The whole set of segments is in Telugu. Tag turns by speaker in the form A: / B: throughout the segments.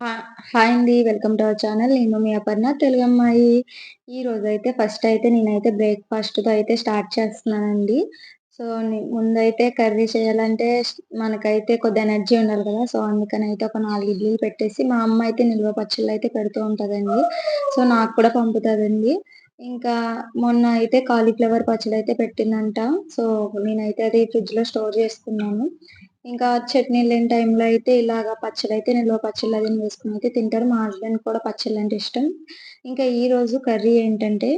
A: హాయ్ అండి. Welcome to our channel. నేను మీ అపర్ణ తెలుగు అమ్మాయి ఈ రోజు అయితే ఫస్ట్ అయితే నేనైతే బ్రేక్ఫాస్ట్తో అయితే స్టార్ట్ చేస్తున్నానండి. సో ముందైతే కర్రీ చేయాలంటే మనకైతే కొద్ది ఎనర్జీ ఉండాలి కదా. సో అందుకని అయితే ఒక నాలుగు ఇడ్లీలు పెట్టేసి మా అమ్మ అయితే నిల్వ పచ్చళ్ళు అయితే పెడుతూ ఉంటుందండి. సో నాకు కూడా పంపుతుందండి. ఇంకా మొన్న అయితే కాలీఫ్లవర్ పచ్చడి అయితే పెట్టిందంట. సో నేనైతే అది ఫ్రిడ్జ్లో స్టోర్ చేసుకున్నాను. ఇంకా చట్నీ లేని టైంలో అయితే ఇలాగ పచ్చడి అయితే నిల్వ పచ్చళ్ళు అది వేసుకుని అయితే తింటారు. మా హస్బెండ్ కూడా పచ్చళ్ళు అంటే ఇష్టం. ఇంకా ఈ రోజు కర్రీ ఏంటంటే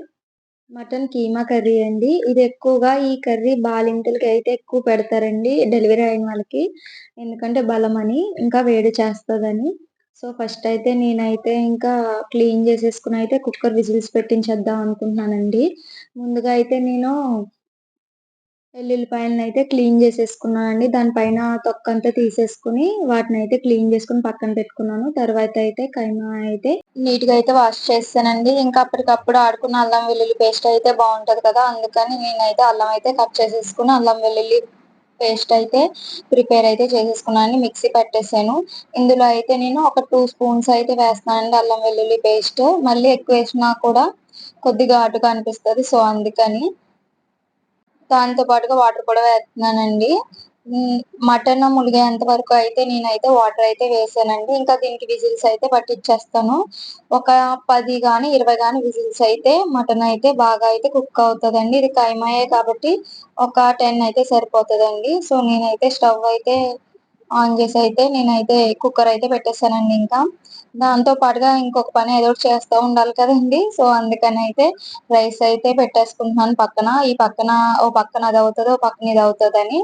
A: మటన్ కీమా కర్రీ అండి. ఇది ఎక్కువగా ఈ కర్రీ బాలింతలకి అయితే ఎక్కువ పెడతారండి డెలివరీ అయిన వాళ్ళకి. ఎందుకంటే బలం అని ఇంకా వేడి చేస్తుందని. సో ఫస్ట్ అయితే నేనైతే ఇంకా క్లీన్ చేసేసుకుని అయితే కుక్కర్ విజిల్స్ పెట్టించేద్దాం అనుకుంటున్నానండి. ముందుగా అయితే నేను ఎల్లుల్లిపాయలను అయితే క్లీన్ చేసేసుకున్నాను అండి. దానిపైన తొక్కంతా తీసేసుకుని వాటిని అయితే క్లీన్ చేసుకుని పక్కన పెట్టుకున్నాను. తర్వాత అయితే కైమా అయితే నీట్గా అయితే వాష్ చేస్తానండి. ఇంకా అప్పటికప్పుడు ఆడుకున్న అల్లం వెల్లుల్లి పేస్ట్ అయితే బాగుంటది కదా అందుకని నేనైతే అల్లం అయితే కట్ చేసేసుకుని అల్లం వెల్లుల్లి పేస్ట్ అయితే ప్రిపేర్ అయితే చేసేసుకున్నాను మిక్సీ పెట్టేసాను. ఇందులో అయితే నేను ఒక టూ స్పూన్స్ అయితే వేస్తానండి అల్లం వెల్లుల్లి పేస్ట్. మళ్ళీ ఎక్కువ వేసినా కూడా కొద్దిగా అటుగా అనిపిస్తుంది సో అందుకని దాంతో పాటుగా వాటర్ కూడా వేస్తున్నానండి. మటన్ ములిగేంత వరకు అయితే నేనైతే వాటర్ అయితే వేసానండి. ఇంకా దీనికి విజిల్స్ అయితే పట్టించేస్తాను ఒక పది గాని ఇరవై గాని విజిల్స్ అయితే మటన్ అయితే బాగా అయితే కుక్ అవుతుందండి. ఇది కైమాయే కాబట్టి ఒక టెన్ అయితే సరిపోతుందండి. సో నేనైతే స్టవ్ అయితే ఆన్ చేసి అయితే నేనైతే కుక్కర్ అయితే పెట్టేస్తానండి ఇంకా. దాంతో పాటుగా ఇంకొక పని ఏదో చేస్తూ ఉండాలి కదండి. సో అందుకని అయితే రైస్ అయితే పెట్టేసుకుంటున్నాను పక్కన. ఈ పక్కన ఓ పక్కన అది అవుతుంది ఓ పక్కన ఇది అవుతుంది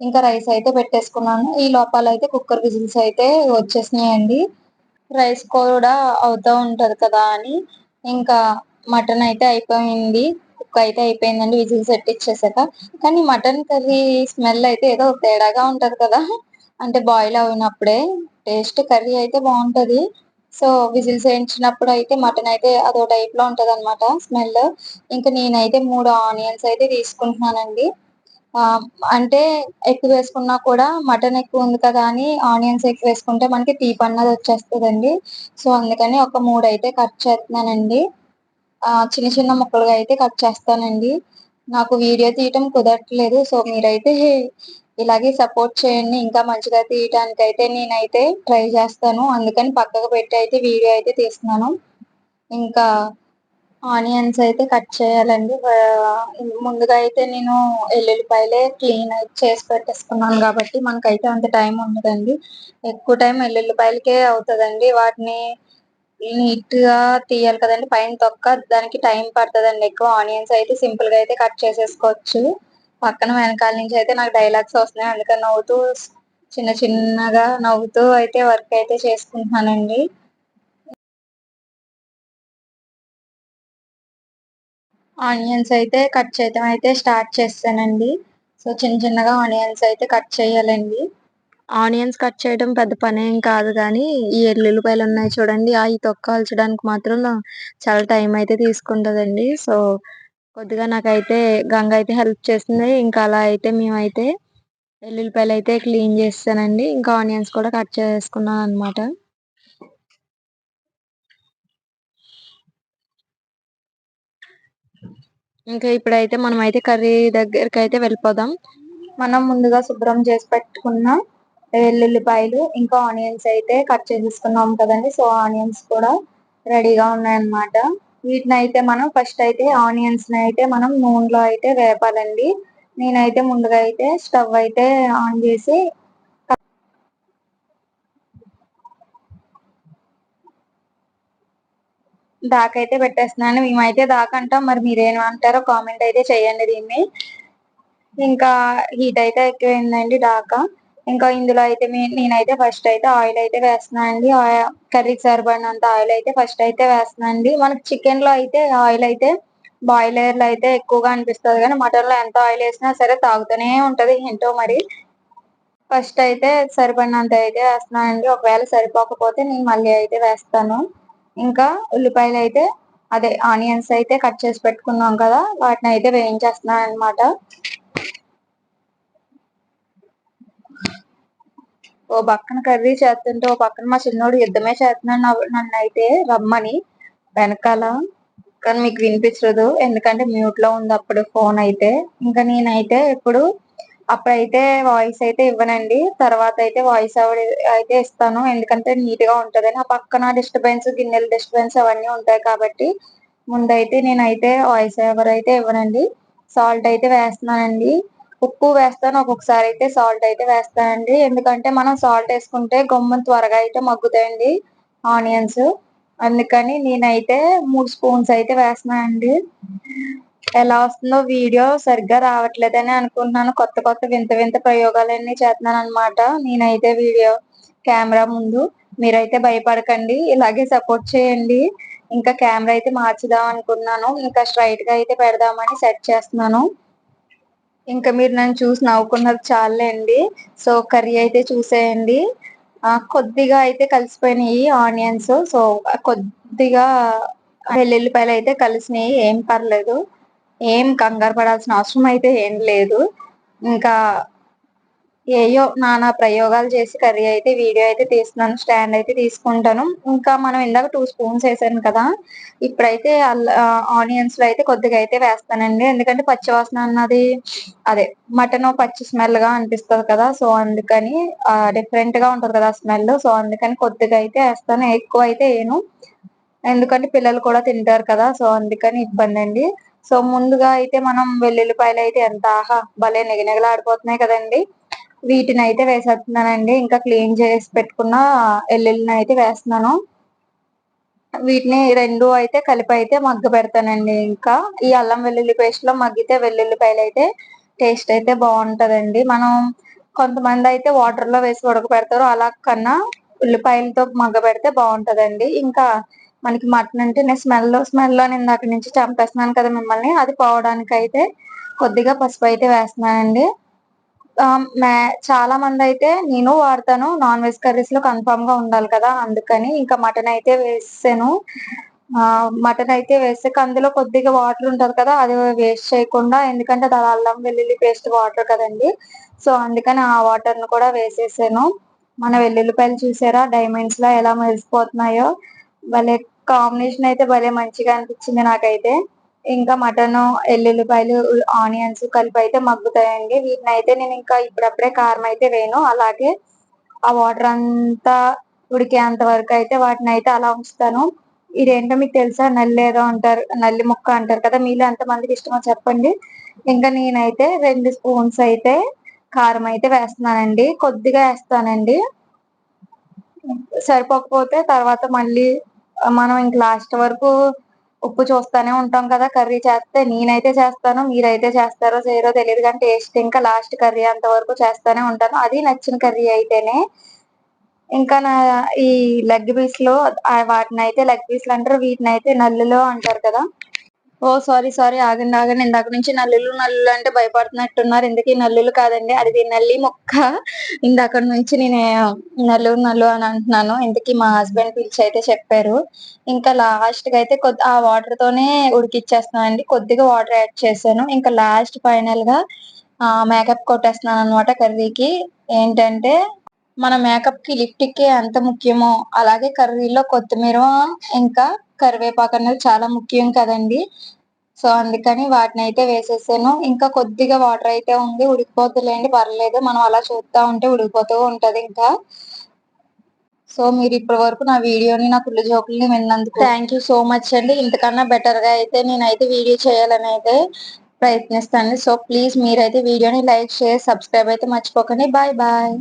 A: ఇంకా రైస్ అయితే పెట్టేసుకున్నాను. ఈ లోపల అయితే కుక్కర్ విజిల్స్ అయితే వచ్చేసినాయండి. రైస్ కూడా అవుతూ ఉంటుంది కదా అని ఇంకా మటన్ అయితే అయిపోయింది. కుక్ అయితే అయిపోయిందండి విజిల్స్ పెట్టిచ్చేసాక. కానీ మటన్ కర్రీ స్మెల్ అయితే ఏదో తేడాగా ఉంటుంది కదా. అంటే బాయిల్ అయినప్పుడే టేస్ట్ కర్రీ అయితే బాగుంటది. సో విజిల్స్ వేయించినప్పుడు అయితే మటన్ అయితే అదో టైప్లో ఉంటది అనమాట స్మెల్ ఇంకా నేనైతే మూడు ఆనియన్స్ అయితే తీసుకుంటున్నానండి. అంటే ఎక్కువ వేసుకున్నా కూడా మటన్ ఎక్కువ ఉంది కదా అని ఆనియన్స్ ఎక్కువ వేసుకుంటే మనకి తీపి అన్నది వచ్చేస్తుందండి. సో అందుకని ఒక మూడు అయితే కట్ చేస్తున్నానండి. చిన్న చిన్న ముక్కలుగా అయితే కట్ చేస్తానండి. నాకు వీడియో తీయటం కుదరట్లేదు. సో మీరైతే ఇలాగే సపోర్ట్ చేయండి. ఇంకా మంచిగా తీయటానికి అయితే నేనైతే ట్రై చేస్తాను. అందుకని పక్కకు పెట్టి అయితే వీడియో అయితే తీస్తున్నాను. ఇంకా ఆనియన్స్ అయితే కట్ చేయాలండి. ముందుగా అయితే నేను ఎల్లుల్లిపాయలే క్లీన్ చేసి పెట్టేసుకున్నాను కాబట్టి మనకైతే అంత టైం ఉండదండి. ఎక్కువ టైం ఎల్లుల్లిపాయలకే అవుతుందండి. వాటిని నీట్గా తీయాలి కదండి. పైన తొక్క దానికి టైం పడుతుందండి. ఎక్కువ ఆనియన్స్ అయితే సింపుల్గా అయితే కట్ చేసేసుకోవచ్చు. పక్కన వెనకాల నుంచి అయితే నాకు డైలాగ్స్ వస్తున్నాయి. అందుకని నవ్వుతూ చిన్న చిన్నగా నవ్వుతూ అయితే వర్క్ అయితే చేసుకుంటున్నానండి. ఆనియన్స్ అయితే కట్ చేయడం అయితే స్టార్ట్ చేస్తానండి. సో చిన్న చిన్నగా ఆనియన్స్ అయితే కట్ చేయాలండి. ఆనియన్స్ కట్ చేయడం పెద్ద పని ఏం కాదు కానీ ఈ ఎల్లుల్లిపాయలు ఉన్నాయి చూడండి. అవి తొక్కాల్చడానికి మాత్రం చాలా టైం అయితే తీసుకుంటుందండి. సో కొద్దిగా నాకైతే గంగ అయితే హెల్ప్ చేస్తుంది. ఇంకా అలా అయితే మేమైతే ఎల్లుల్లిపాయలు అయితే క్లీన్ చేస్తానండి. ఇంకా ఆనియన్స్ కూడా కట్ చేసుకున్నాను అనమాట ఇంకా ఇప్పుడైతే మనం అయితే కర్రీ దగ్గరికి అయితే వెళ్ళిపోదాం. మనం ముందుగా శుభ్రం చేసి పెట్టుకున్న వెల్లుల్లిపాయలు ఇంకా ఆనియన్స్ అయితే కట్ చేసేసుకున్నాం కదండి. సో ఆనియన్స్ కూడా రెడీగా ఉన్నాయన్నమాట. వీటిని అయితే మనం ఫస్ట్ అయితే ఆనియన్స్ని అయితే మనం నూనెలో అయితే వేపాలండి. నేనైతే ముందుగా అయితే స్టవ్ అయితే ఆన్ చేసి దాకా అయితే పెట్టేస్తున్నాను. మేమైతే దాకా అంటాం మరి మీరేమంటారో కామెంట్ అయితే చేయండి దీన్ని. ఇంకా హీట్ అయితే ఎక్కువైందండి దాకా. ఇంకా ఇందులో అయితే నేనైతే ఫస్ట్ అయితే ఆయిల్ అయితే వేస్తున్నాను అండి. కర్రీకి సరిపడినంత ఆయిల్ అయితే ఫస్ట్ అయితే వేస్తున్నాను అండి. మనకి చికెన్లో అయితే ఆయిల్ అయితే బాయిలర్లో అయితే ఎక్కువగా అనిపిస్తుంది కానీ మటన్లో ఎంత ఆయిల్ వేసినా సరే తాగుతూనే ఉంటది. ఏంటో మరి? ఫస్ట్ అయితే సరిపడినంత అయితే వేస్తున్నాను అండి. ఒకవేళ సరిపోకపోతే నేను మళ్ళీ అయితే వేస్తాను. ఇంకా ఉల్లిపాయలు అయితే అదే ఆనియన్స్ అయితే కట్ చేసి పెట్టుకున్నాం కదా వాటిని అయితే వేయించేస్తున్నాను అనమాట ఓ పక్కన కర్రీ చేస్తుంటే ఓ పక్కన మా చిన్నోడు యుద్ధమే చేస్తున్నాడు నన్ను- అయితే రమ్మని. వెనకాల కానీ మీకు వినిపించదు. ఎందుకంటే మ్యూట్లో ఉంది అప్పుడు ఫోన్ అయితే. ఇంకా నేనైతే ఇప్పుడు అప్పుడైతే వాయిస్ అయితే ఇవ్వనండి. తర్వాత అయితే వాయిస్ అయితే ఇస్తాను. ఎందుకంటే నీట్గా ఉంటదని. ఆ పక్కన డిస్టర్బెన్స్ గిన్నెలు డిస్టర్బెన్స్ అవన్నీ ఉంటాయి కాబట్టి ముందైతే నేనైతే వాయిస్ ఎవరైతే అయితే ఇవ్వనండి. సాల్ట్ అయితే వేస్తున్నానండి. ఉప్పు వేస్తాను ఒక్కొక్కసారి అయితే సాల్ట్ అయితే వేస్తానండి. ఎందుకంటే మనం సాల్ట్ వేసుకుంటే గమ్మున త్వరగా అయితే మగ్గుతాయండి ఆనియన్స్. అందుకని నేనైతే మూడు స్పూన్స్ అయితే వేస్తున్నానండి. ఎలా వస్తుందో వీడియో సరిగ్గా రావట్లేదని అనుకుంటున్నాను. కొత్త కొత్త వింత వింత ప్రయోగాలన్నీ చేస్తున్నాను అనమాట నేనైతే వీడియో కెమెరా ముందు. మీరైతే భయపడకండి. ఇలాగే సపోర్ట్ చేయండి. ఇంకా కెమెరా అయితే మార్చుదాం అనుకున్నాను ఇంకా స్ట్రైట్గా అయితే పెడదామని సెట్ చేస్తున్నాను. ఇంకా మీరు నన్ను చూసి నవ్వుకున్నది చాలండి. సో కర్రీ అయితే చూసేయండి. కొద్దిగా అయితే కలిసిపోయినాయి ఆనియన్స్. సో కొద్దిగా వెల్లుల్లిపాయలు అయితే కలిసినాయి. ఏం పర్లేదు. ఏం కంగారు పడాల్సిన అవసరం అయితే ఏం లేదు. ఇంకా ఏయో నానా ప్రయోగాలు చేసి కర్రీ అయితే వీడియో అయితే తీస్తున్నాను స్టాండ్ అయితే తీసుకుంటాను. ఇంకా మనం ఇందాక టూ స్పూన్స్ వేసాను కదా ఇప్పుడైతే ఆనియన్స్లో అయితే కొద్దిగా అయితే వేస్తానండి. ఎందుకంటే పచ్చి వాసన అన్నది అదే మటన్ పచ్చి స్మెల్గా అనిపిస్తుంది కదా సో అందుకని డిఫరెంట్గా ఉంటది కదా స్మెల్ సో అందుకని కొద్దిగా అయితే వేస్తాను. ఎక్కువ అయితే వేయను. ఎందుకంటే పిల్లలు కూడా తింటారు కదా సో అందుకని ఇబ్బంది అండి. సో ముందుగా అయితే మనం వెల్లుల్లిపాయలు అయితే ఎంత ఆహా భలే నిగనిగలాడిపోతున్నాయి కదండి. వీటిని అయితే వేసేస్తున్నానండి. ఇంకా క్లీన్ చేసి పెట్టుకున్న వెల్లుల్లిని అయితే వేస్తున్నాను. వీటిని రెండు అయితే కలిపి అయితే మగ్గ పెడతానండి. ఇంకా ఈ అల్లం వెల్లుల్లి పేస్ట్లో మగ్గితే వెల్లుల్లిపాయలు అయితే టేస్ట్ అయితే బాగుంటదండి. మనం కొంతమంది అయితే వాటర్లో వేసి ఉడకబెడతారు అలా కన్నా ఉల్లిపాయలతో మగ్గ పెడితే బాగుంటదండి. ఇంకా మనకి మటన్ అంటే నేను స్మెల్ స్మెల్ నేను ఇందాక నుంచి చంపేస్తున్నాను కదా మిమ్మల్ని. అది పోవడానికి అయితే కొద్దిగా పసుపు అయితే వేస్తున్నానండి. చాలా మంది అయితే నేను వాడతాను. నాన్ వెజ్ కర్రీస్లో కన్ఫామ్గా ఉండాలి కదా అందుకని ఇంకా మటన్ అయితే వేసాను. మటన్ అయితే వేసాక అందులో కొద్దిగా వాటర్ ఉంటది కదా అది వేస్ట్ చేయకుండా ఎందుకంటే అది అల్లం వెల్లుల్లి పేస్ట్ వాటర్ కదండి. సో అందుకని ఆ వాటర్ను కూడా వేసేసాను. మన వెల్లుల్లిపాయలు చూసారా? డైమండ్స్లో ఎలా మెరిసిపోతున్నాయో. భలే కాంబినేషన్ అయితే భలే మంచిగా అనిపించింది నాకైతే. ఇంకా మటన్ ఎల్లుల్లిపాయలు ఆనియన్స్ కలిపి అయితే మగ్గుతాయండి. వీటిని అయితే నేను ఇంకా ఇప్పుడప్పుడే కారం అయితే వేయను. అలాగే ఆ వాటర్ అంతా ఉడికేంత వరకు అయితే వాటిని అయితే అలా ఉంచుతాను. ఇదేంటో మీకు తెలుసా? నల్లి ఏదో అంటారు నల్లి ముక్క అంటారు కదా మీలో ఎంత మందికి ఇష్టమో చెప్పండి. ఇంకా నేనైతే రెండు స్పూన్స్ అయితే కారం అయితే వేస్తున్నానండి. కొద్దిగా వేస్తానండి. సరిపోకపోతే తర్వాత మళ్ళీ మనం ఇంక లాస్ట్ వరకు ఉప్పు చూస్తానే ఉంటాం కదా కర్రీ చేస్తే నేనైతే చేస్తాను మీరైతే చేస్తారో చేయరో తెలియదు కానీ టేస్ట్ ఇంకా లాస్ట్ కర్రీ అంతవరకు చేస్తూనే చేస్తానే ఉంటాను. అది నచ్చిన కర్రీ అయితేనే ఇంకా నా ఈ లెగ్ పీస్లో వాటిని అయితే లెగ్ పీస్లు అంటారు వీటిని అయితే నల్లులో అంటారు కదా ఓ సారీ సారీ ఆగండి ఆగండి. ఇందాక నుంచి నల్లులు నల్లులు అంటే భయపడుతున్నట్టున్నారు. ఎందుకు నల్లులు కాదండి. అది నల్లి మొక్క. ఇందాక నుంచి నేను నల్లు నల్లు అని అంటున్నాను. ఇంతకీ మా హస్బెండ్ పిలిచి అయితే చెప్పారు. ఇంకా లాస్ట్గా అయితే కొద్ది ఆ వాటర్ తోనే ఉడికిచ్చేస్తున్నానండి. కొద్దిగా వాటర్ యాడ్ చేశాను. ఇంకా లాస్ట్ ఫైనల్గా మేకప్ కొట్టేస్తున్నాను అనమాట కర్రీకి. ఏంటంటే మన మేకప్కి లిప్టిక్కి ఎంత ముఖ్యమో అలాగే కర్రీలో కొత్తిమీర ఇంకా కరివేపాకు అనేది చాలా ముఖ్యం కదండి. సో అందుకని వాటిని అయితే వేసేసాను. ఇంకా కొద్దిగా వాటర్ అయితే ఉంది. ఉడికిపోతులేండి పర్లేదు. మనం అలా చూస్తూ ఉంటే ఉడికిపోతూ ఉంటది ఇంకా. సో మీరు ఇప్పటి వరకు నా వీడియోని నా కుళ్ళు జోకుల్ని విన్నందుకు థ్యాంక్ యూ సో మచ్ అండి. ఇంతకన్నా బెటర్గా అయితే నేనైతే వీడియో చేయాలని అయితే ప్రయత్నిస్తాను. సో ప్లీజ్ మీరైతే వీడియోని లైక్ షేర్ సబ్స్క్రైబ్ అయితే మర్చిపోకండి. Bye bye.